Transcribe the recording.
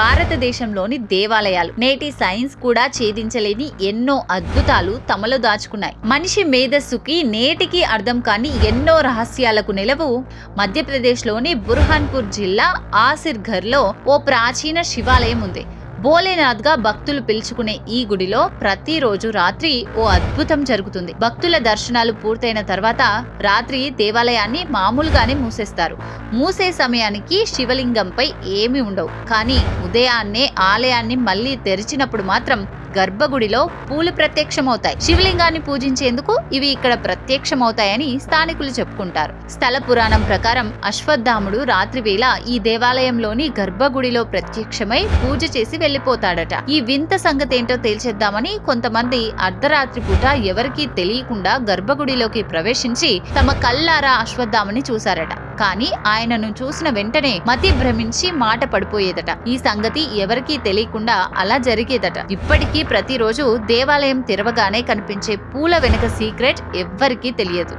భారతదేశంలోని దేవాలయాలు. నేటి సైన్స్ కూడా ఛేదించలేని ఎన్నో అద్భుతాలు తమలో దాచుకున్నాయి. మనిషి మేధస్సుకి నేటికి అర్థం కాని ఎన్నో రహస్యాలకు నిలవు మధ్యప్రదేశ్లోని బుర్హాన్పూర్ జిల్లా ఆసిర్ఘర్లో ఓ ప్రాచీన శివాలయం ఉంది. భోలేనాథ్గా భక్తులు పిలుచుకునే ఈ గుడిలో ప్రతిరోజు రాత్రి ఓ అద్భుతం జరుగుతుంది. భక్తుల దర్శనాలు పూర్తయిన తర్వాత రాత్రి దేవాలయాన్ని మామూలుగానే మూసేస్తారు. మూసే సమయానికి శివలింగంపై ఏమీ ఉండవు. కానీ ఉదయాన్నే ఆలయాన్ని మళ్ళీ తెరిచినప్పుడు మాత్రం గర్భగుడిలో పూలు ప్రత్యక్షమవుతాయి. శివలింగాన్ని పూజించేందుకు ఇవి ఇక్కడ ప్రత్యక్షమవుతాయని స్థానికులు చెప్పుకుంటారు. స్థల పురాణం ప్రకారం అశ్వత్థాముడు రాత్రివేళ ఈ దేవాలయంలోని గర్భగుడిలో ప్రత్యక్షమై పూజ చేసి వెళ్ళిపోతాడట ఈ వింత సంగతి ఏంటో తేల్చేద్దామని కొంతమంది అర్ధరాత్రి పూట ఎవరికీ తెలియకుండా గర్భగుడిలోకి ప్రవేశించి తమ కల్లారా అశ్వత్థామని చూశారట. కానీ ఆయనను చూసిన వెంటనే మతి భ్రమించి మాట పడిపోయేదట. ఈ సంగతి ఎవరికీ తెలియకుండా అలా జరిగేదట. ఇప్పటికీ ప్రతిరోజు దేవాలయం తెరవగానే కనిపించే పూల వెనుక సీక్రెట్ ఎవ్వరికీ తెలియదు.